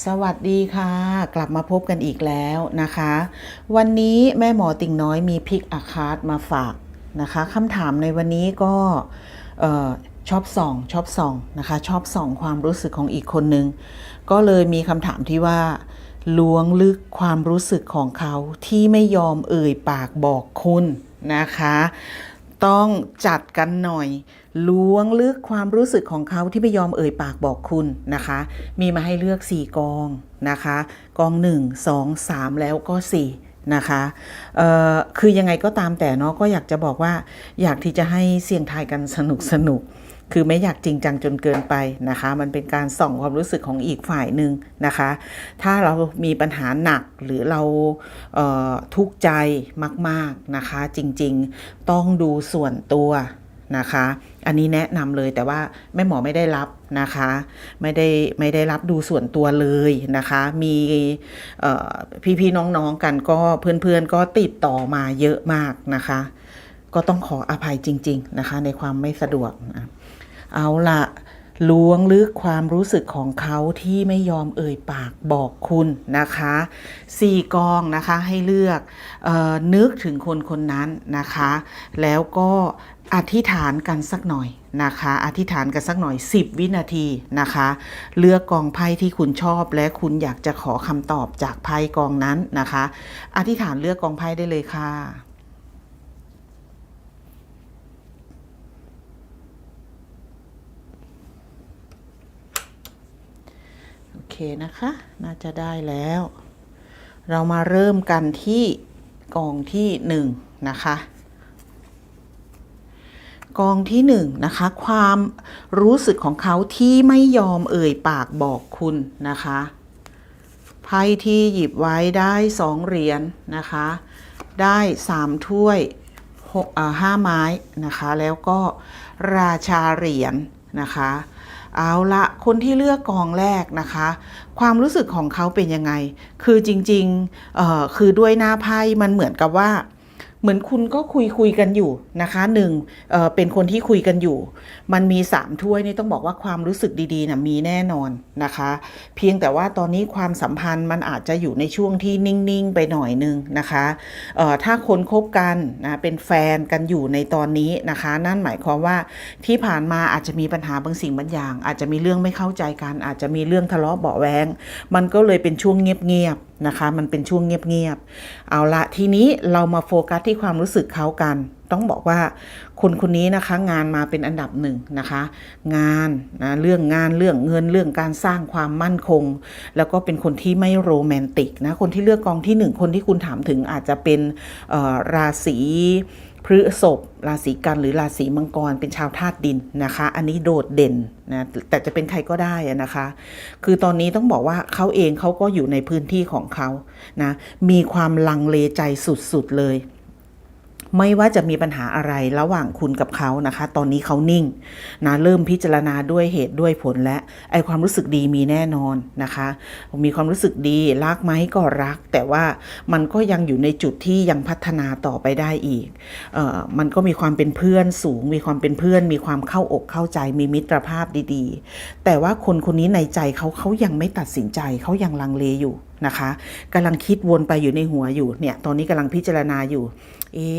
สวัสดีค่ะ กลับมาพบกันอีกแล้วนะคะ วันนี้แม่หมอติ่งน้อยมีพิกอาคาดมาฝากนะคะคำถามในวันนี้ก็ชอบส่องชอบส่องนะคะชอบส่องความรู้สึกของอีกคนนึง ก็เลยมีคำถามที่ว่าล้วงลึกความรู้สึกของเขาที่ไม่ยอมเอ่ยปากบอกคุณนะคะ ต้องจัดกันหน่อย ล้วงลึกความรู้สึกของเขาที่ไม่ยอมเอ่ยปากบอกคุณนะคะ มีมาให้เลือก 4 กองนะคะ กอง 1 2 3 แล้วก็ 4 นะคะคือยังไงก็ตามแต่เนาะก็อยากจะบอกว่าอยากที่จะให้เสี่ยงทายกันสนุกสนุกคือไม่อยากจริงจังจนเกินไปนะคะ มันเป็นการส่องความรู้สึกของอีกฝ่ายหนึ่งนะคะ ถ้าเรามีปัญหาหนักหรือเราเทุกข์ใจมาก ๆนะคะ จริง ๆ ต้องดูส่วนตัว นะคะ อันนี้แนะนำเลยแต่ว่าแม่หมอไม่ได้รับนะคะ ไม่ได้ไม่ได้รับดูส่วนตัวเลยนะคะ มีเอ่พี่ๆน้องๆกันก็เพื่อนๆก็ติดต่อมาเยอะมากนะคะ ก็ต้องขออภัยจริง ๆนะคะ ในความไม่สะดวกนะเอาละล้วงลึกความรู้สึกของเขาที่ไม่ยอมเอ่ยปากบอกคุณนะคะสี่กองนะคะให้เลือกออนึกถึงคนคนนั้นนะคะ แล้วก็ อธิษฐานกันสักหน่อยนะคะ อธิษฐานกันสักหน่อย 10 วินาทีนะคะ เลือกกองไพ่ที่คุณชอบ และคุณอยากจะขอคำตอบจากไพ่กองนั้นนะคะ อธิษฐานเลือกกองไพ่ได้เลยค่ะโอเคนะคะ น่าจะได้แล้ว เรามาเริ่มกันที่กองที่หนึ่งนะคะ กองที่หนึ่งนะคะ ความรู้สึกของเขาที่ไม่ยอมเอ่ยปากบอกคุณนะคะไพ่ที่หยิบไว้ได้สองเหรียญนะคะ ได้สามถ้วยห้าไม้นะคะ แล้วก็ราชาเหรียญนะคะ เอาละคนที่เลือกกองแรกนะคะ ความรู้สึกของเขาเป็นยังไง คือจริงๆคือด้วยหน้าไพ่มันเหมือนกับว่า เหมือนคุณก็คุยคุยกันอยู่นะคะหนึ่งเเป็นคนที่คุยกันอยู่ มันมีสามถ้วยนี่ต้องบอกว่าความรู้สึกดีๆนะมีแน่นอนนะคะ เพียงแต่ว่าตอนนี้ความสัมพันธ์มันอาจจะอยู่ในช่วงที่นิ่งๆไปหน่อยนึงนะคะถ้าคนคบกันนะเป็นแฟนกันอยู่ในตอนนี้นะคะ นั่นหมายความว่าที่ผ่านมาอาจจะมีปัญหาบางสิ่งบางอย่าง อาจจะมีเรื่องไม่เข้าใจกัน อาจจะมีเรื่องทะเลาะเบาแวงมันก็เลยเป็นช่วงเงียบๆ นะคะ มันเป็นช่วงเงียบๆ เอาละทีนี้เรามาโฟกัสที่ความรู้สึกเขากัน ต้องบอกว่าคนคนนี้นะคะงานมาเป็นอันดับหนึ่งนะคะ งานนะเรื่องงานเรื่องเงินเรื่องการสร้างความมั่นคง แล้วก็เป็นคนที่ไม่โรแมนติกนะคนที่เลือกกองที่หนึ่งคนที่คุณถามถึงอาจจะเป็นราศี พฤษภราศีกันหรือราศีมังกรเป็นชาวธาตุดินนะคะ อันนี้โดดเด่นนะแต่จะเป็นใครก็ได้นะคะ คือตอนนี้ต้องบอกว่าเขาเองเขาก็อยู่ในพื้นที่ของเขานะมีความลังเลใจสุดๆเลย ไม่ว่าจะมีปัญหาอะไรระหว่างคุณกับเขานะคะ ตอนนี้เขานิ่งนะเริ่มพิจารณาด้วยเหตุด้วยผลและไอความรู้สึกดีมีแน่นอนนะคะมีความรู้สึกดีรักไหมก็รัก แต่ว่ามันก็ยังอยู่ในจุดที่ยังพัฒนาต่อไปได้อีกออมันก็มีความเป็นเพื่อนสูง มีความเป็นเพื่อน มีความเข้าอกเข้าใจมีมิตรภาพดีๆ แต่ว่าคนคนนี้ในใจเขาเขายังไม่ตัดสินใจเขายังลังเลอยู่ นะคะกำลังคิดวนไปอยู่ในหัวอยู่เนี่ยตอนนี้กำลังพิจารณาอยู่เอ๊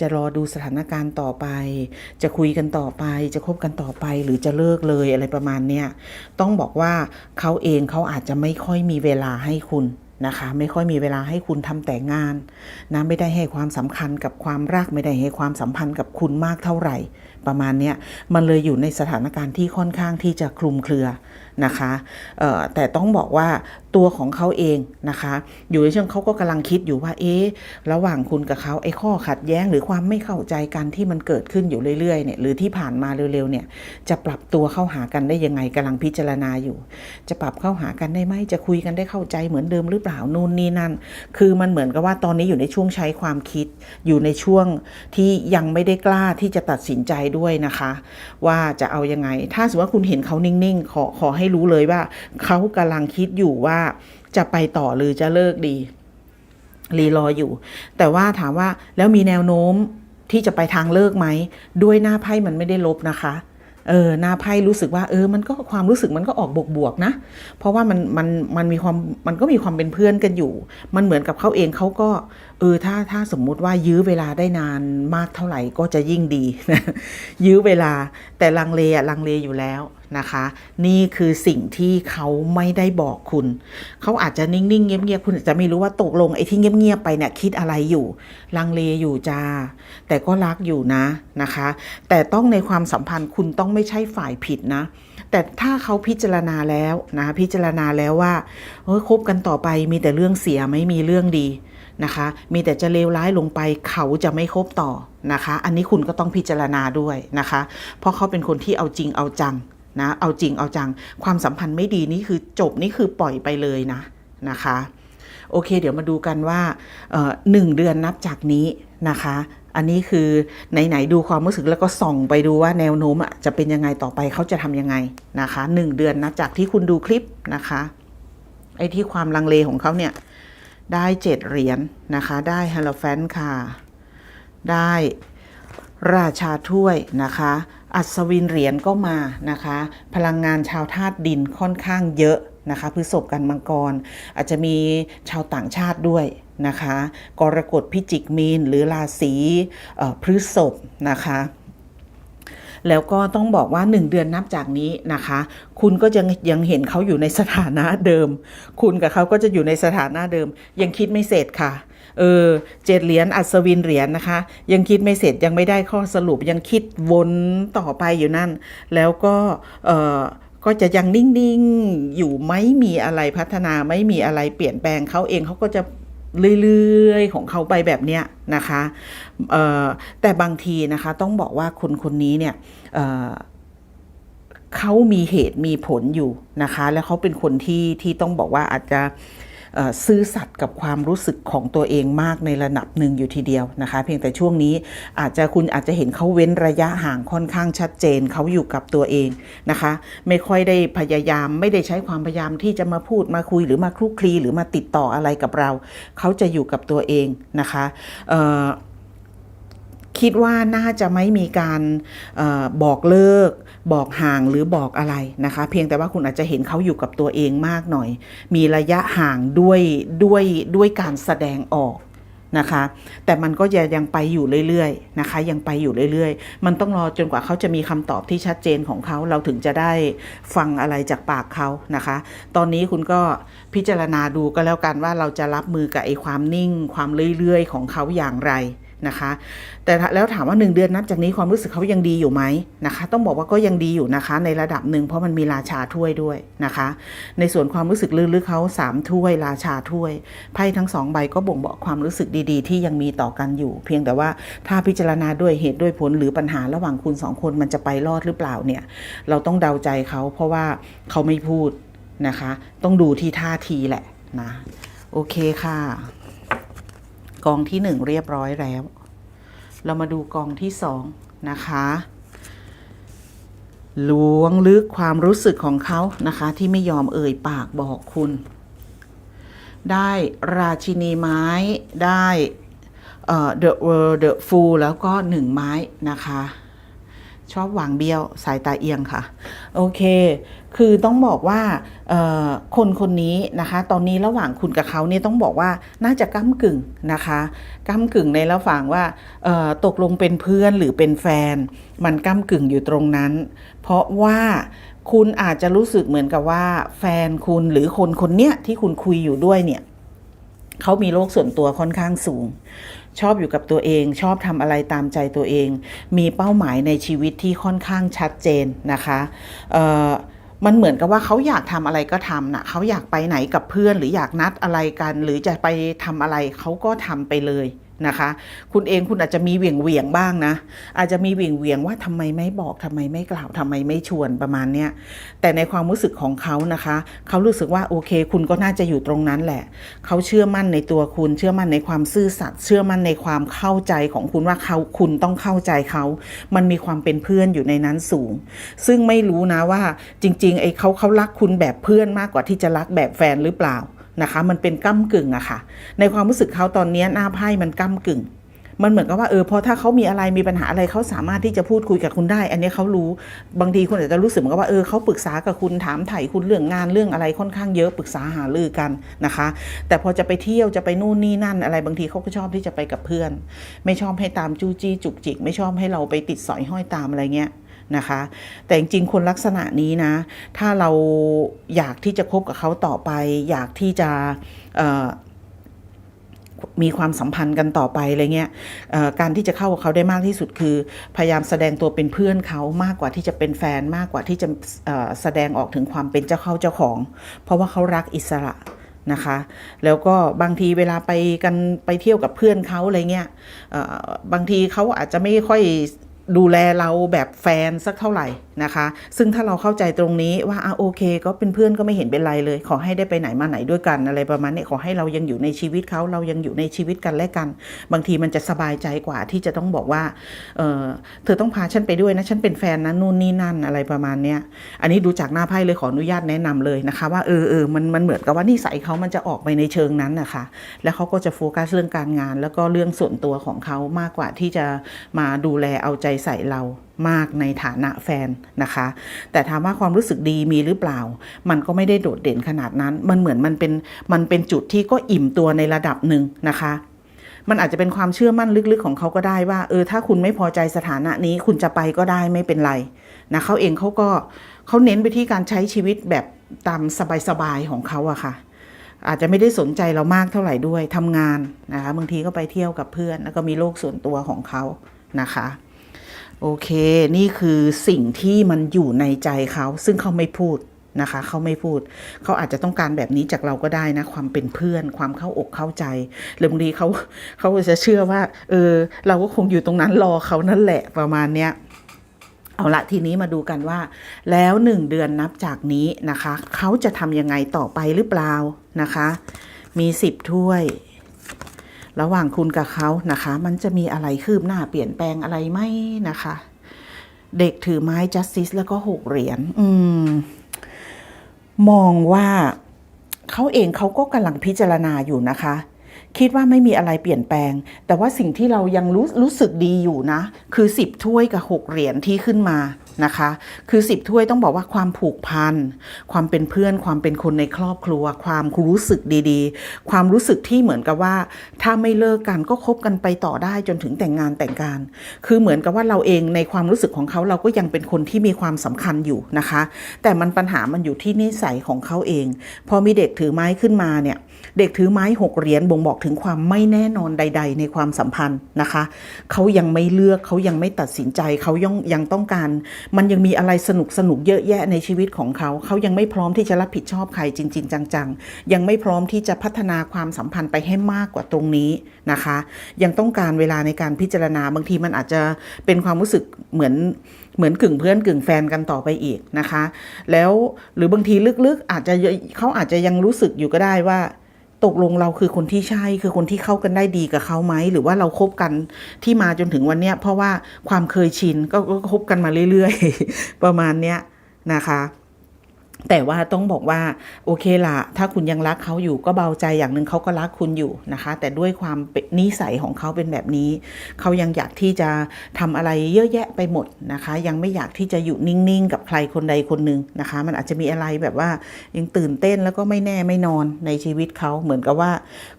จะรอดูสถานการณ์ต่อไป จะคุยกันต่อไป จะคบกันต่อไปหรือจะเลิกเลยอะไรประมาณเนี้ยต้องบอกว่าเขาเองเขาอาจจะไม่ค่อยมีเวลาให้คุณนะคะไม่ค่อยมีเวลาให้คุณทำแต่งานนะไม่ได้ให้ความสำคัญกับความรักไม่ได้ให้ความสัมพันธ์กับคุณมากเท่าไหร่ ประมาณเนี้ยมันเลยอยู่ในสถานการณ์ที่ค่อนข้างที่จะคลุมเครือ นะคะแต่ต้องบอกว่าตัวของเขาเองนะคะ อยู่ในช่วงเขาก็กำลังคิดอยู่ว่า เอ๊ะระหว่างคุณกับเขาไอ้ข้อขัดแย้งหรือความไม่เข้าใจกันที่มันเกิดขึ้นอยู่เรื่อยๆเนี่ยหรือที่ผ่านมาเร็วๆเนี่ยจะปรับตัวเข้าหากันได้ยังไงกำลังพิจารณาอยู่ จะปรับเข้าหากันได้ไหมจะคุยกันได้เข้าใจเหมือนเดิมหรือเปล่านู่นนี่นั่น คือมันเหมือนกับว่าตอนนี้อยู่ในช่วงใช้ความคิด อยู่ในช่วงที่ยังไม่ได้กล้าที่จะตัดสินใจด้วยนะคะ ว่าจะเอายังไง ถ้าสมมติว่าคุณเห็นเขานิ่งๆ ขอขอให้รู้เลยว่าเขากำลังคิดอยู่ว่าจะไปต่อหรือจะเลิกดีรีรออยู่ แต่ว่าถามว่าแล้วมีแนวโน้มที่จะไปทางเลิกไหม ด้วยหน้าไพ่มันไม่ได้ลบนะคะเออหน้าไพ่รู้สึกว่าเออมันก็ความรู้สึกมันก็ออกบวกๆนะ เพราะว่ามันมันมันมีความมันก็มีความเป็นเพื่อนกันอยู่ มันเหมือนกับเขาเองเขาก็ เออถ้าถ้าสมมุติว่ายื้อเวลาได้นานมากเท่าไหร่ก็จะยิ่งดียื้อเวลาแต่ลังเลอะลังเลอยู่แล้วนะคะ นี่คือสิ่งที่เขาไม่ได้บอกคุณ เขาอาจจะนิ่งๆเงียบๆคุณอาจจะไม่รู้ว่าตกลงไอ้ที่เงียบๆไปเนี่ยคิดอะไรอยู่ลังเลอยู่จ้า แต่ก็รักอยู่นะนะคะ แต่ต้องในความสัมพันธ์คุณต้องไม่ใช่ฝ่ายผิดนะแต่ถ้าเขาพิจารณาแล้วนะพิจารณาแล้วว่าเออคบกันต่อไปมีแต่เรื่องเสียไม่มีเรื่องดี นะคะ มีแต่จะเลวร้ายลงไปเขาจะไม่คบต่อนะคะ อันนี้คุณก็ต้องพิจารณาด้วยนะคะ เพราะเขาเป็นคนที่เอาจริงเอาจังนะเอาจริงเอาจัง ความสัมพันธ์ไม่ดีนี่คือจบนี่คือปล่อยไปเลยนะนะคะ โอเค เดี๋ยวมาดูกันว่าหนึ่งเดือนนับจากนี้นะคะ อันนี้คือไหนๆดูความรู้สึกแล้วก็ส่องไปดูว่าแนวโน้มจะเป็นยังไงต่อไปเขาจะทำยังไงนะคะหนึ่งเดือนนับจากที่คุณดูคลิปนะคะไอ้ที่ความลังเลของเขาเนี่ย ได้เจ็ดเหรียญนะคะ ได้ฮาโลแฟนค่ะ ได้ราชาถ้วยนะคะ อัศวินเหรียญก็มานะคะ พลังงานชาวธาตุดินค่อนข้างเยอะนะคะพฤษภกันมังกร อาจจะมีชาวต่างชาติด้วยนะคะ กรกฎพิจิกมีนหรือราศีพฤษภนะคะ แล้วก็ต้องบอกว่า 1 เดือนนับจากนี้นะคะ คุณก็ยังยังเห็นเขาอยู่ในสถานะเดิม คุณกับเขาก็จะอยู่ในสถานะเดิม ยังคิดไม่เสร็จค่ะเออเจ็ดเหรียญอัศวินเหรียญนะคะ ยังคิดไม่เสร็จยังไม่ได้ข้อสรุปยังคิดวนต่อไปอยู่นั่น แล้วก็เออก็จะยังนิ่งๆ อยู่ไม่มีอะไรพัฒนาไม่มีอะไรเปลี่ยนแปลงเขาเองเขาก็จะเรื่อยๆ ของเขาไปแบบเนี้ยนะคะ แต่บางทีนะคะต้องบอกว่าคนคนนี้เนี่ยเเขามีเหตุมีผลอยู่นะคะ แล้วเขาเป็นคนที่ที่ต้องบอกว่าอาจจะซื่อสัตย์กับความรู้สึกของตัวเองมากในระดับหนึ่งอยู่ทีเดียวนะคะ เพียงแต่ช่วงนี้อาจจะคุณอาจจะเห็นเขาเว้นระยะห่างค่อนข้างชัดเจนเขาอยู่กับตัวเองนะคะ ไม่ค่อยได้พยายามไม่ได้ใช้ความพยายามที่จะมาพูดมาคุยหรือมาคลุกคลีหรือมาติดต่ออะไรกับเรา เขาจะอยู่กับตัวเองนะคะเอ่อ คิดว่าน่าจะไม่มีการออบอกเลิก บอกห่างหรือบอกอะไรนะคะ เพียงแต่ว่าคุณอาจจะเห็นเขาอยู่กับตัวเองมากหน่อย มีระยะห่างด้วยด้วยด้วยการแสดงออกนะคะ แต่มันก็ยังยังไปอยู่เรื่อยๆนะคะ ยังไปอยู่เรื่อยๆ มันต้องรอจนกว่าเขาจะมีคำตอบที่ชัดเจนของเขาเราถึงจะได้ฟังอะไรจากปากเขานะคะ ตอนนี้คุณก็พิจารณาดูก็แล้วกันว่าเราจะรับมือกับไอ้ความนิ่ง ความเรื่อยๆ ของเขาอย่างไร นะคะ แต่แล้วถามว่า 1 เดือนนับจากนี้ความรู้สึกเขายังดีอยู่ไหมนะคะ ต้องบอกว่าก็ยังดีอยู่นะคะ ในระดับหนึ่งเพราะมันมีราชาถ้วยด้วยนะคะ ในส่วนความรู้สึกลึกๆเขา3ถ้วย ราชาถ้วยไพ่ทั้งสองใบก็บ่งบอกความรู้สึกดีๆ ที่ยังมีต่อกันอยู่ เพียงแต่ว่าถ้าพิจารณาด้วยเหตุด้วยผลหรือปัญหาระหว่างคุณสองคนมันจะไปรอดหรือเปล่าเนี่ย เราต้องเดาใจเขาเพราะว่าเขาไม่พูดนะคะ ต้องดูที่ท่าทีแหละนะ โอเคค่ะ กองที่หนึ่งเรียบร้อยแล้ว เรามาดูกองที่สองนะคะล้วงลึกความรู้สึกของเขานะคะ ที่ไม่ยอมเอ่ยปากบอกคุณ ได้ราชินีไม้ได้เอ่อ the world the fool แล้วก็หนึ่งไม้นะคะ ชอบหวางเบี้ยวสายตาเอียงค่ะ โอเค คือต้องบอกว่าคนคนนี้นะคะ ตอนนี้ระหว่างคุณกับเขาเนี่ยต้องบอกว่าน่าจะก้ากึ่งนะคะก้ากึ่งในระหว่างว่าตกลงเป็นเพื่อนหรือเป็นแฟน มันก้ากึ่งอยู่ตรงนั้น เพราะว่าคุณอาจจะรู้สึกเหมือนกับว่า แฟนคุณหรือคนคนเนี้ยที่คุณคุยอยู่ด้วยเนี่ยเขามีโลกส่วนตัวค่อนข้างสูง ชอบอยู่กับตัวเอง ชอบทำอะไรตามใจตัวเอง มีเป้าหมายในชีวิตที่ค่อนข้างชัดเจนนะคะมันเหมือนกับว่าเขาอยากทำอะไรก็ทำนะเขาอยากไปไหนกับเพื่อน หรืออยากนัดอะไรกัน หรือจะไปทำอะไรเขาก็ทำไปเลย นะคะ คุณเองคุณอาจจะมีเหวี่ยงเวียงบ้างนะ อาจจะมีเหวี่ยงเวียงว่าทำไมไม่บอกทำไมไม่กล่าวทำไมไม่ชวนประมาณเนี้ยแต่ในความรู้สึกของเขานะคะ เขารู้สึกว่าโอเค คุณก็น่าจะอยู่ตรงนั้นแหละ เขาเชื่อมั่นในตัวคุณ เชื่อมั่นในความซื่อสัตย์เชื่อมั่นในความเข้าใจของคุณว่าเขาคุณต้องเข้าใจเขา มันมีความเป็นเพื่อนอยู่ในนั้นสูง ซึ่งไม่รู้นะว่าจริงๆไอ้เขาเขารักคุณแบบเพื่อนมากกว่าที่จะรักแบบแฟนหรือเปล่า นะคะ มันเป็นก้ากึ่งอะค่ะ ในความรู้สึกเขาตอนนี้หน้าไพ่มันก้ากึ่ง มันเหมือนกับว่าเออพอถ้าเขามีอะไรมีปัญหาอะไรเขาสามารถที่จะพูดคุยกับคุณได้ อันนี้เขารู้บางทีคุณอาจจะรู้สึกเหมือนกับว่าเออเขาปรึกษากับคุณถามไถ่คุณเรื่องงานเรื่องอะไรค่อนข้างเยอะปรึกษาหารือกันนะคะ แต่พอจะไปเที่ยวจะไปนู่นนี่นั่นอะไรบางทีเขาก็ชอบที่จะไปกับเพื่อน ไม่ชอบให้ตามจู้จี้จุกจิก ไม่ชอบให้เราไปติดสอยห้อยตามอะไรเงี้ย นะคะ แต่จริงๆคนลักษณะนี้นะ ถ้าเราอยากที่จะคบกับเขาต่อไป อยากที่จะมีความสัมพันธ์กันต่อไปอะไรเงี้ยการที่จะเข้ากับเขาได้มากที่สุดคือ พยายามแสดงตัวเป็นเพื่อนเขามากกว่าที่จะเป็นแฟนมากกว่าที่จะแสดงออกถึงความเป็นเจ้าเข้าเจ้าของ เพราะว่าเขารักอิสระนะคะ แล้วก็บางทีเวลาไปกันไปเที่ยวกับเพื่อนเขาอะไรเงี้ยบางทีเขาอาจจะไม่ค่อย ดูแลเราแบบแฟนสักเท่าไหร่นะคะ ซึ่งถ้าเราเข้าใจตรงนี้ว่าอะโอเค ก็เป็นเพื่อนก็ไม่เห็นเป็นไรเลย ขอให้ได้ไปไหนมาไหนด้วยกันอะไรประมาณนี้ขอให้เรายังอยู่ในชีวิตเขาเรายังอยู่ในชีวิตกันและกัน บางทีมันจะสบายใจกว่าที่จะต้องบอกว่าเออเธอต้องพาฉันไปด้วยนะฉันเป็นแฟนนะนู่นนี่นั่นอะไรประมาณเนี้ยอันนี้ดูจากหน้าไพ่เลยขออนุญาตแนะนำเลยนะคะ ว่าเออเออมันมันเหมือนกับว่านิสัยเขามันจะออกไปในเชิงนั้นนะคะ แล้วเขาก็จะโฟกัสเรื่องการงาน แล้วก็เรื่องส่วนตัวของเขามากกว่าที่จะมาดูแลเอาใจใส่เรา มากในฐานะแฟนนะคะ แต่ถามว่าความรู้สึกดีมีหรือเปล่า มันก็ไม่ได้โดดเด่นขนาดนั้น มันเหมือนมันเป็นมันเป็นจุดที่ก็อิ่มตัวในระดับหนึ่งนะคะมันอาจจะเป็นความเชื่อมั่นลึกๆของเขาก็ได้ว่า เออถ้าคุณไม่พอใจสถานะนี้ คุณจะไปก็ได้ไม่เป็นไรนะเขาเองเขาก็เขาเน้นไปที่การใช้ชีวิตแบบตามสบายๆของเขาอะค่ะ อาจจะไม่ได้สนใจเรามากเท่าไหร่ด้วยทำงานนะคะบางทีก็ไปเที่ยวกับเพื่อน แล้วก็มีโลกส่วนตัวของเขานะคะ โอเค นี่คือสิ่งที่มันอยู่ในใจเขา ซึ่งเขาไม่พูดนะคะเขาไม่พูด เขาอาจจะต้องการแบบนี้จากเราก็ได้นะ ความเป็นเพื่อน ความเข้าอกเข้าใจหรือบางทีเขาเขาจะเชื่อว่า เออ เราก็คงอยู่ตรงนั้นรอเขานั่นแหละประมาณเนี้ยเอาละทีนี้มาดูกันว่า แล้วหนึ่งเดือนนับจากนี้นะคะ เขาจะทำยังไงต่อไปหรือเปล่านะคะ มีสิบถ้วย ระหว่างคุณกับเขานะคะ มันจะมีอะไรคืบหน้าเปลี่ยนแปลงอะไรไหมนะคะ เด็กถือไม้ justice แล้วก็หกเหรียญอืม มองว่าเขาเองเขาก็กำลังพิจารณาอยู่นะคะ คิดว่าไม่มีอะไรเปลี่ยนแปลง แต่ว่าสิ่งที่เรายังรู้รู้สึกดีอยู่นะ คือสิบถ้วยกับหกเหรียญที่ขึ้นมา นะคะ คือสิบถ้วยต้องบอกว่าความผูกพัน ความเป็นเพื่อน ความเป็นคนในครอบครัว ความรู้สึกดีๆ ความรู้สึกที่เหมือนกับว่า ถ้าไม่เลิกกันก็คบกันไปต่อได้จนถึงแต่งงานแต่งการคือเหมือนกับว่าเราเองในความรู้สึกของเขาเราก็ยังเป็นคนที่มีความสำคัญอยู่นะคะ แต่มันปัญหามันอยู่ที่นิสัยของเขาเอง พอมีเด็กถือไม้ขึ้นมาเนี่ย เด็กถือไม้หกเหรียญบ่งบอกถึงความไม่แน่นอนใด ๆ ในความสัมพันธ์นะคะ เขายังไม่เลือกเขายังไม่ตัดสินใจเขายังยังต้องการมันยังมีอะไรสนุกสนุกเยอะแยะในชีวิตของเขา เขายังไม่พร้อมที่จะรับผิดชอบใครจริง ๆ จังๆ ยังไม่พร้อมที่จะพัฒนาความสัมพันธ์ไปให้มากกว่าตรงนี้นะคะ ยังต้องการเวลาในการพิจารณาบางทีมันอาจจะเป็นความรู้สึกเหมือนเหมือนกึ่งเพื่อนกึ่งแฟนกันต่อไปอีกนะคะ แล้วหรือบางทีลึกๆอาจจะเขาอาจจะยังรู้สึกอยู่ก็ได้ว่า ตกลงเราคือคนที่ใช่คือคนที่เข้ากันได้ดีกับเขาไหมหรือว่าเราคบกันที่มาจนถึงวันเนี้ยเพราะว่าความเคยชินก็ก็คบกันมาเรื่อย ๆ ประมาณเนี้ยนะคะ แต่ว่าต้องบอกว่าโอเคละถ้าคุณยังรักเขาอยู่ก็เบาใจอย่างหนึ่งเขาก็รักคุณอยู่นะคะ แต่ด้วยความนิสัยของเขาเป็นแบบนี้ เขายังอยากที่จะทำอะไรเยอะแยะไปหมดนะคะ ยังไม่อยากที่จะอยู่นิ่งๆ กับใครคนใดคนหนึ่งนะคะ มันอาจจะมีอะไรแบบว่ายังตื่นเต้นแล้วก็ไม่แน่ไม่นอนในชีวิตเขาเหมือนกับว่า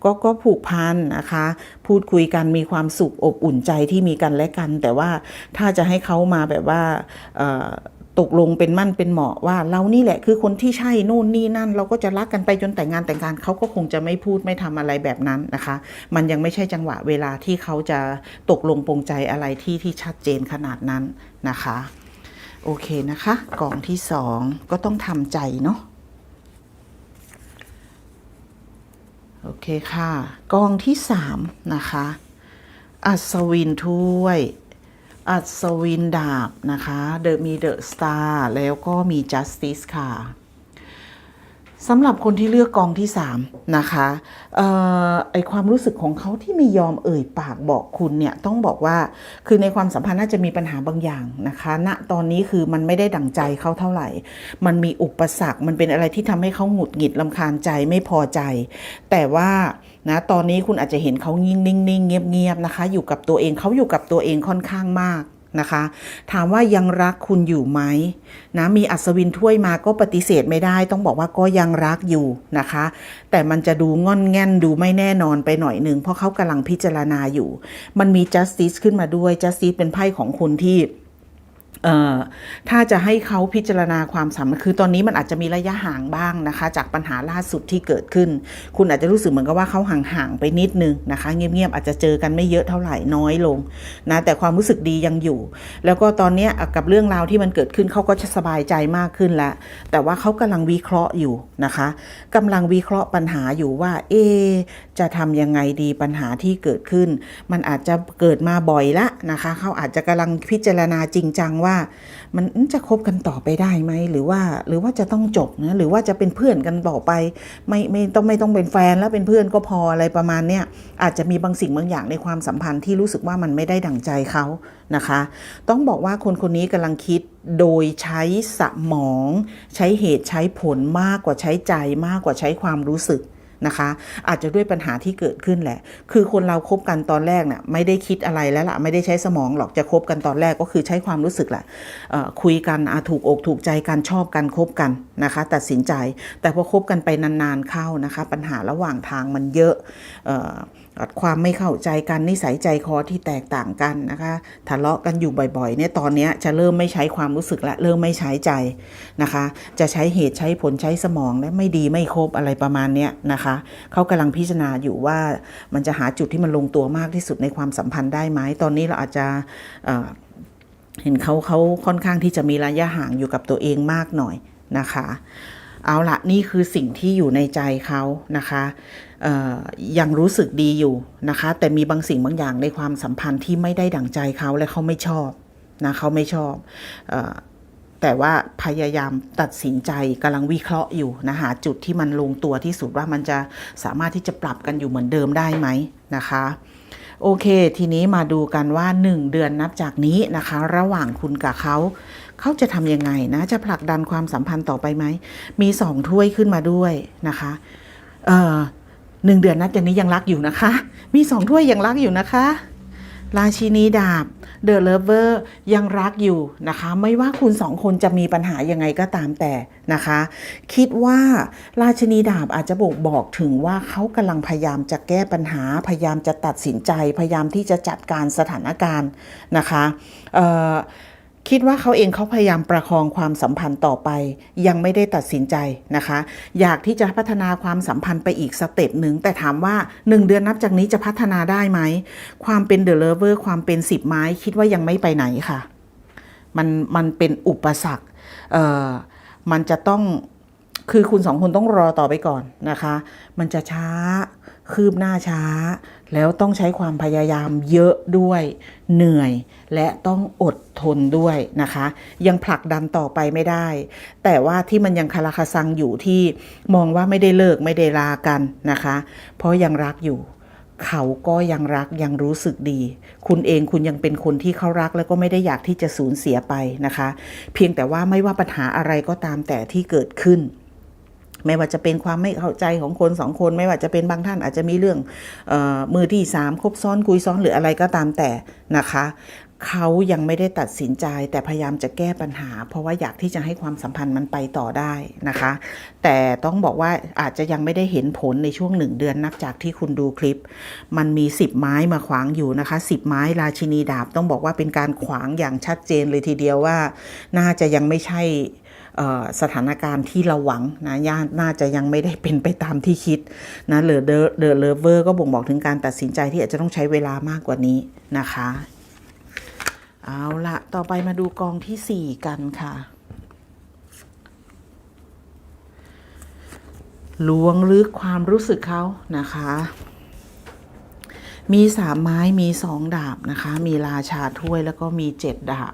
ก็ก็ผูกพันนะคะ พูดคุยกันมีความสุขอบอุ่นใจที่มีกันและกัน แต่ว่าถ้าจะให้เขามาแบบว่าเตกลงเป็นมั่นเป็นเหมาะว่าเรานี่แหละคือคนที่ใช่นู่นนี่นั่น เราก็จะรักกันไปจนแต่งงานแต่งการเขาก็คงจะไม่พูดไม่ทำอะไรแบบนั้นนะคะ มันยังไม่ใช่จังหวะเวลาที่เขาจะตกลงปรงใจอะไรที่ที่ชัดเจนขนาดนั้นนะคะ โอเคนะคะ กล่องที่สองก็ต้องทำใจเนาะโอเคค่ะ กองที่สามนะคะ อัศวินถ้วย อัศวินดาบนะคะเดอะมีเดอะสตาร์แล้วก็มีจัสติสค่ะ สำหรับคนที่เลือกกองที่ 3 นะคะออไอความรู้สึกของเขาที่ไม่ยอมเอ่ยปากบอกคุณเนี่ยต้องบอกว่าคือในความสัมพันธ์น่าจะมีปัญหาบางอย่างนะคะณตอนนี้คือมันไม่ได้ดั่งใจเขาเท่าไหร่ มันมีอุปสรรคมันเป็นอะไรที่ทำให้เขาหงุดหงิดลำคาญใจไม่พอใจ แต่ว่านะตอนนี้คุณอาจจะเห็นเขานิ่งนิ่งเงียบเงียบๆนะคะ อยู่กับตัวเองเขาอยู่กับตัวเองค่อนข้างมาก นะคะ ถามว่ายังรักคุณอยู่ไหมนะมีอัศวินถ้วยมาก็ปฏิเสธไม่ได้ ต้องบอกว่าก็ยังรักอยู่นะคะ แต่มันจะดูง่อนแง่นดูไม่แน่นอนไปหน่อยหนึ่งเพราะเขากำลังพิจารณาอยู่ มันมี justice ขึ้นมาด้วย justice เป็นไพ่ของคุณที่ ถ้าจะให้เขาพิจารณาความสัมพันธ์คือตอนนี้มันอาจจะมีระยะห่างบ้างนะคะ จากปัญหาล่าสุดที่เกิดขึ้น คุณอาจจะรู้สึกเหมือนกับว่าเขาห่างๆไปนิดนึงนะคะ เงียบๆอาจจะเจอกันไม่เยอะเท่าไหร่น้อยลงนะแต่ความรู้สึกดียังอยู่ แล้วก็ตอนนี้กับเรื่องราวที่มันเกิดขึ้นเขาก็จะสบายใจมากขึ้นแล้ว แต่ว่าเขากำลังวิเคราะห์อยู่นะคะกำลังวิเคราะห์ปัญหาอยู่ว่า เอ จะทำยังไงดีปัญหาที่เกิดขึ้น มันอาจจะเกิดมาบ่อยละนะคะเขาอาจจะกำลังพิจารณาจริงจังว่ามันจะคบกันต่อไปได้ไหมหรือว่าหรือว่าจะต้องจบนะหรือว่าจะเป็นเพื่อนกันต่อไป ไม่ไม่ต้องไม่ต้องเป็นแฟนแล้วเป็นเพื่อนก็พออะไรประมาณเนี้ยอาจจะมีบางสิ่งบางอย่างในความสัมพันธ์ที่รู้สึกว่ามันไม่ได้ดั่งใจเขานะคะ ต้องบอกว่าคนคนนี้กำลังคิดโดยใช้สมอง ใช้เหตุใช้ผลมากกว่าใช้ใจมากกว่าใช้ความรู้สึก นะคะ อาจจะด้วยปัญหาที่เกิดขึ้นแหละ คือคนเราคบกันตอนแรกเนี่ยไม่ได้คิดอะไรแล้วล่ะไม่ได้ใช้สมองหรอกจะคบกันตอนแรกก็คือใช้ความรู้สึกแหละคุยกันอาถูกอกถูกใจกันชอบกันคบกันนะคะตัดสินใจแต่พอคบกันไปนานๆเข้านะคะ ปัญหาระหว่างทางมันเยอะออความไม่เข้าใจกันนิสัยใจคอที่แตกต่างกันนะคะทะเลาะกันอยู่บ่อยๆเนี่ยตอนนี้จะเริ่มไม่ใช้ความรู้สึกและเริ่มไม่ใช้ใจนะคะ จะใช้เหตุใช้ผลใช้สมองและไม่ดีไม่ครบอะไรประมาณเนี้ยนะคะเขากำลังพิจารณาอยู่ว่ามันจะหาจุดที่มันลงตัวมากที่สุดในความสัมพันธ์ได้ไหมตอนนี้เราอาจจะเห็นเขาเขาค่อนข้างที่จะมีระยะห่างอยู่กับตัวเองมากหน่อย นะคะ เอาละนี่คือสิ่งที่อยู่ในใจเขานะคะยังรู้สึกดีอยู่นะคะ แต่มีบางสิ่งบางอย่างในความสัมพันธ์ที่ไม่ได้ดั่งใจเขาและเขาไม่ชอบนะเขาไม่ชอบอแต่ว่าพยายามตัดสินใจกำลังวิเคราะห์อยู่นะหาจุดที่มันลงตัวที่สุดว่ามันจะสามารถที่จะปรับกันอยู่เหมือนเดิมได้ไหมนะคะ โอเค ทีนี้มาดูกันว่า 1 เดือนนับจากนี้นะคะ ระหว่างคุณกับเขา เขาจะทำยังไงนะ จะผลักดันความสัมพันธ์ต่อไปไหม มีสองถ้วยขึ้นมาด้วยนะคะเอ่อหนึ่งเดือนนับจากนี้ยังรักอยู่นะคะ มีสองถ้วยยังรักอยู่นะคะราชินีดาบ The Lover ยังรักอยู่นะคะ ไม่ว่าคุณสองคนจะมีปัญหายังไงก็ตามแต่นะคะ คิดว่าราชินีดาบอาจจะบอกบอกถึงว่าเขากำลังพยายามจะแก้ปัญหา พยายามจะตัดสินใจ พยายามที่จะจัดการสถานการณ์นะคะเอ่อ คิดว่าเขาเองเขาพยายามประคองความสัมพันธ์ต่อไป ยังไม่ได้ตัดสินใจนะคะ อยากที่จะพัฒนาความสัมพันธ์ไปอีกสเต็ปหนึ่งแต่ถามว่า 1 เดือนนับจากนี้จะพัฒนาได้ไหม ความเป็นเดอะเลเวอร์ความเป็นสิบไม้ คิดว่ายังไม่ไปไหนค่ะ มันมันเป็นอุปสรรคเอ่อมันจะต้องคือคุณสองคนต้องรอต่อไปก่อนนะคะ มันจะช้า คืบหน้าช้า แล้วต้องใช้ความพยายามเยอะด้วย เหนื่อย และต้องอดทนด้วยนะคะ ยังผลักดันต่อไปไม่ได้ แต่ว่าที่มันยังคาราคาซังอยู่ที่มองว่าไม่ได้เลิกไม่ได้ลากันนะคะ เพราะยังรักอยู่เขาก็ยังรักยังรู้สึกดี คุณเองคุณยังเป็นคนที่เขารักแล้วก็ไม่ได้อยากที่จะสูญเสียไปนะคะ เพียงแต่ว่าไม่ว่าปัญหาอะไรก็ตามแต่ที่เกิดขึ้น ไม่ว่าจะเป็นความไม่เข้าใจของคนสองคน ไม่ว่าจะเป็นบางท่านอาจจะมีเรื่องออมือที่สามคบซ้อนคุยซ้อนหรืออะไรก็ตามแต่นะคะเขายังไม่ได้ตัดสินใจแต่พยายามจะแก้ปัญหา เพราะว่าอยากที่จะให้ความสัมพันธ์มันไปต่อได้นะคะ แต่ต้องบอกว่าอาจจะยังไม่ได้เห็นผลในช่วงหนึ่งเดือนนับจากที่คุณดูคลิป มันมี 10 ไม้มาขวางอยู่นะคะ 10 ไม้ราชินีดาบต้องบอกว่าเป็นการขวางอย่างชัดเจนเลยทีเดียวว่า น่าจะยังไม่ใช่ สถานการณ์ที่เราหวังนะย่าน่าจะยังไม่ได้เป็นไปตามที่คิดนะหลือเดอะเดอะเลเวอร์ก็บ่งบอกถึงการตัดสินใจที่อาจจะต้องใช้เวลามากกว่านี้นะคะ เอาละต่อไปมาดูกองที่ 4 กันค่ะล้วงลึกความรู้สึกเขานะคะ มีสามไม้มีสองดาบนะคะ มีราชาถ้วยแล้วก็มีเจ็ดดาบ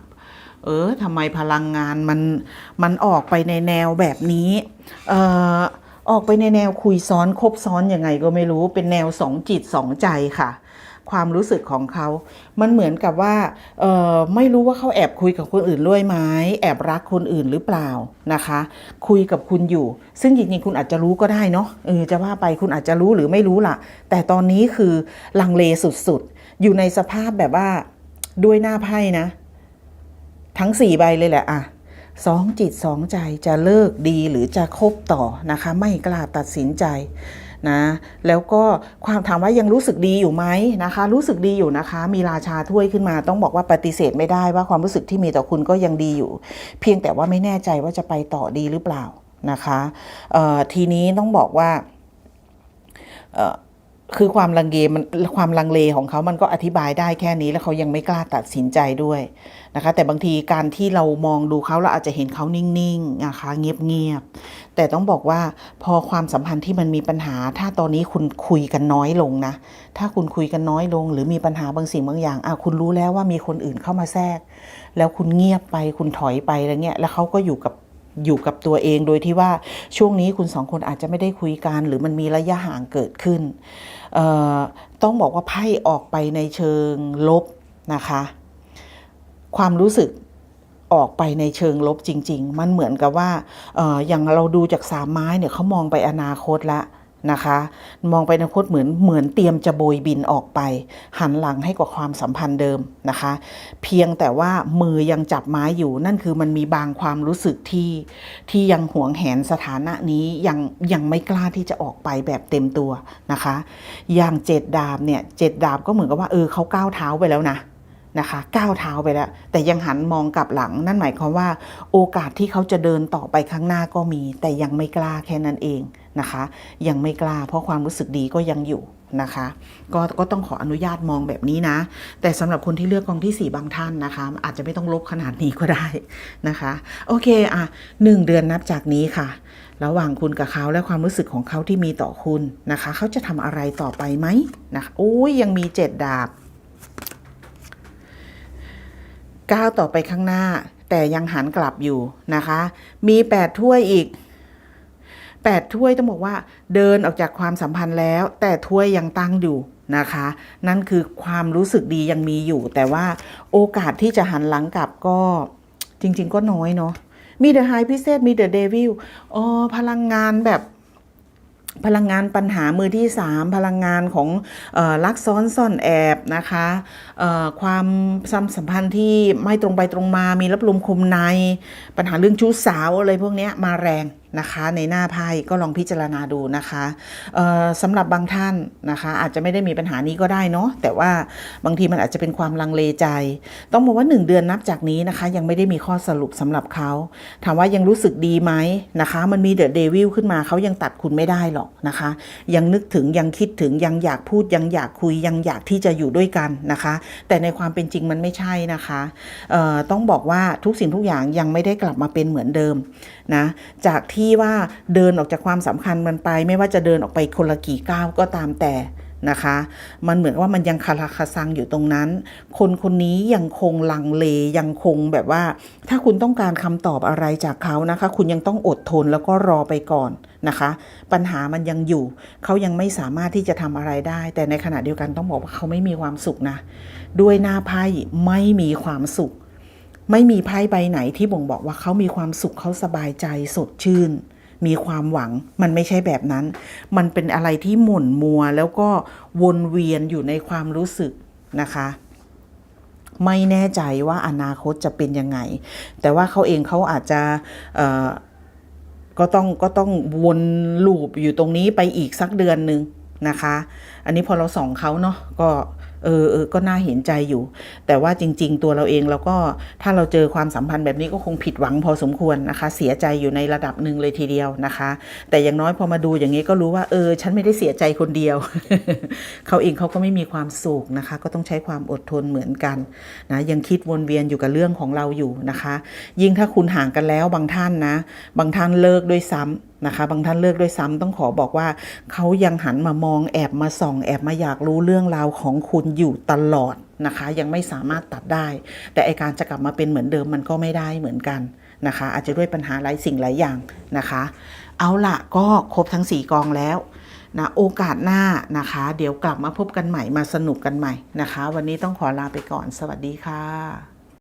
เออทำไมพลังงานมันมันออกไปในแนวแบบนี้เอ่อออกไปในแนวคุยซ้อนคบซ้อนยังไงก็ไม่รู้เป็นแนวสองจิตสองใจค่ะ ความรู้สึกของเขา มันเหมือนกับว่าเออไม่รู้ว่าเขาแอบคุยกับคนอื่นด้วยไหมแอบรักคนอื่นหรือเปล่านะคะ คุยกับคุณอยู่ ซึ่งจริงๆคุณอาจจะรู้ก็ได้เนาะเออจะว่าไปคุณอาจจะรู้หรือไม่รู้ล่ะ แต่ตอนนี้คือลังเลสุดๆ อยู่ในสภาพแบบว่าด้วยหน้าไพ่นะ ทั้งสี่ใบเลยแหละอะสองจิตสองใจจะเลิกดีหรือจะคบต่อนะคะ ไม่กล้าตัดสินใจนะแล้วก็ความถามว่ายังรู้สึกดีอยู่ไหมนะคะ รู้สึกดีอยู่นะคะ มีราชาถ้วยขึ้นมา ต้องบอกว่าปฏิเสธไม่ได้ว่าความรู้สึกที่มีต่อคุณก็ยังดีอยู่ เพียงแต่ว่าไม่แน่ใจว่าจะไปต่อดีหรือเปล่านะคะทีนี้ต้องบอกว่า คือความลังเลมันความลังเลของเขามันก็อธิบายได้แค่นี้แล้วเขายังไม่กล้าตัดสินใจด้วยนะคะ แต่บางทีการที่เรามองดูเขาเราอาจจะเห็นเขานิ่งๆนะคะเงียบๆแต่ต้องบอกว่าพอความสัมพันธ์ที่มันมีปัญหา ถ้าตอนนี้คุณคุยกันน้อยลงนะ ถ้าคุณคุยกันน้อยลง หรือมีปัญหาบางสิ่งบางอย่างอะคุณรู้แล้วว่ามีคนอื่นเข้ามาแทรก แล้วคุณเงียบไปคุณถอยไปอะไรเงี้ยแล้วเขาก็อยู่กับ อยู่กับตัวเองโดยที่ว่าช่วงนี้คุณสองคนอาจจะไม่ได้คุยกัน หรือมันมีระยะห่างเกิดขึ้น ต้องบอกว่าไพ่ออกไปในเชิงลบนะคะ ความรู้สึกออกไปในเชิงลบจริง ๆ มันเหมือนกับว่าอออย่างเราดูจากสามไม้เนี่ยเขามองไปอนาคตละ นะคะ มองไปอนาคตเหมือนเหมือนเตรียมจะโบยบินออกไป หันหลังให้กับความสัมพันธ์เดิมนะคะ เพียงแต่ว่ามือยังจับไม้อยู่นั่นคือมันมีบางความรู้สึกที่ที่ยังหวงแหนสถานะนี้ยังยังไม่กล้าที่จะออกไปแบบเต็มตัวนะคะ อย่างเจ็ดดาบเนี่ยเจ็ดดาบก็เหมือนกับว่าเออเขาก้าวเท้าไปแล้วนะนะคะก้าวเท้าไปแล้ว แต่ยังหันมองกลับหลัง นั่นหมายความว่า โอกาสที่เขาจะเดินต่อไปข้างหน้าก็มี แต่ยังไม่กล้าแค่นั้นเอง นะคะ ยังไม่กล้าเพราะความรู้สึกดีก็ยังอยู่นะคะก็ก็ต้องขออนุญาตมองแบบนี้นะ แต่สำหรับคนที่เลือกกองที่ 4 บางท่านนะคะ อาจจะไม่ต้องลบขนาดนี้ก็ได้นะคะ โอเคอะหนึ่งเดือนนับจากนี้ค่ะ ระหว่างคุณกับเขาและความรู้สึกของเขาที่มีต่อคุณนะคะ เขาจะทำอะไรต่อไปไหมนะคะโอ้ยยังมีเจ็ดดาบก้าวต่อไปข้างหน้า แต่ยังหันกลับอยู่นะคะ มีแปดถ้วยอีก แปดถ้วยต้องบอกว่าเดินออกจากความสัมพันธ์แล้ว แต่ถ้วยยังตั้งอยู่นะคะ นั่นคือความรู้สึกดียังมีอยู่ แต่ว่าโอกาสที่จะหันหลังกลับก็จริง ๆ ก็น้อยเนาะมีเดอะไฮพิเศษมีเดอะเดวิลอ๋อพลังงานแบบพลังงานปัญหามือที่3พลังงานของเออรักซ้อนซ่อนแอบนะคะความสัมสัมพันธ์ที่ไม่ตรงไปตรงมามีรับลมคมใน ปัญหาเรื่องชู้สาวอะไรพวกนี้มาแรง นะคะในหน้าไพ่ก็ลองพิจารณาดูนะคะสำหรับบางท่านนะคะอาจจะไม่ได้มีปัญหานี้ก็ได้เนาะแต่ว่าบางทีมันอาจจะเป็นความลังเลใจ ต้องบอกว่า 1 เดือนนับจากนี้นะคะ ยังไม่ได้มีข้อสรุปสำหรับเขาถามว่ายังรู้สึกดีไหมนะคะ มันมีเดอะเดวิลขึ้นมาเขายังตัดคุณไม่ได้หรอกนะคะ ยังนึกถึงยังคิดถึงยังอยากพูดยังอยากคุยยังอยากที่จะอยู่ด้วยกันนะคะ แต่ในความเป็นจริงมันไม่ใช่นะคะต้องบอกว่าทุกสิ่งทุกอย่างยังไม่ได้กลับมาเป็นเหมือนเดิม นะจากที่ว่าเดินออกจากความสำคัญมันไป ไม่ว่าจะเดินออกไปคนละกี่ก้าวก็ตามแต่นะคะ มันเหมือนว่ามันยังคาราคาซังอยู่ตรงนั้น คนคนนี้ยังคงลังเลยังคงแบบว่า ถ้าคุณต้องการคำตอบอะไรจากเขานะคะ คุณยังต้องอดทนแล้วก็รอไปก่อนนะคะ ปัญหามันยังอยู่ เขายังไม่สามารถที่จะทำอะไรได้ แต่ในขณะเดียวกันต้องบอกว่าเขาไม่มีความสุขนะ ด้วยหน้าไพ่ไม่มีความสุข ไม่มีไพ่ใบไหนที่บ่งบอกว่าเขามีความสุขเขาสบายใจสดชื่น มีความหวังมันไม่ใช่แบบนั้น มันเป็นอะไรที่หม่นมัวแล้วก็วนเวียนอยู่ในความรู้สึกนะคะไม่แน่ใจว่าอนาคตจะเป็นยังไง แต่ว่าเขาเองเขาอาจจะก็ต้องก็ต้องวนลูปอยู่ตรงนี้ไปอีกสักเดือนหนึ่งนะคะ อันนี้พอเราส่องเขาเนาะก็ เออเออก็น่าเห็นใจอยู่ แต่ว่าจริง ๆ ตัวเราเองเราก็ถ้าเราเจอความสัมพันธ์แบบนี้ก็คงผิดหวังพอสมควรนะคะ เสียใจอยู่ในระดับหนึ่งเลยทีเดียวนะคะ แต่อย่างน้อยพอมาดูอย่างนี้ก็รู้ว่าเออ ฉันไม่ได้เสียใจคนเดียว เขาเองเขาก็ไม่มีความสุขนะคะ ก็ต้องใช้ความอดทนเหมือนกันนะยังคิดวนเวียนอยู่กับเรื่องของเราอยู่นะคะ ยิ่งถ้าคุณห่างกันแล้วบางท่านนะ บางท่านเลิกด้วยซ้ำ นะคะ บางท่านเลือกด้วยซ้ำต้องขอบอกว่าเขายังหันมามองแอบมาส่อง แอบมาอยากรู้เรื่องราวของคุณอยู่ตลอดนะคะ ยังไม่สามารถตัดได้ แต่ไอการจะกลับมาเป็นเหมือนเดิมมันก็ไม่ได้เหมือนกันนะคะ อาจจะด้วยปัญหาหลายสิ่งหลายอย่างนะคะ เอาละก็ครบทั้ง 4 กองแล้วนะโอกาสหน้านะคะ เดี๋ยวกลับมาพบกันใหม่มาสนุกกันใหม่นะคะ วันนี้ต้องขอลาไปก่อนสวัสดีค่ะ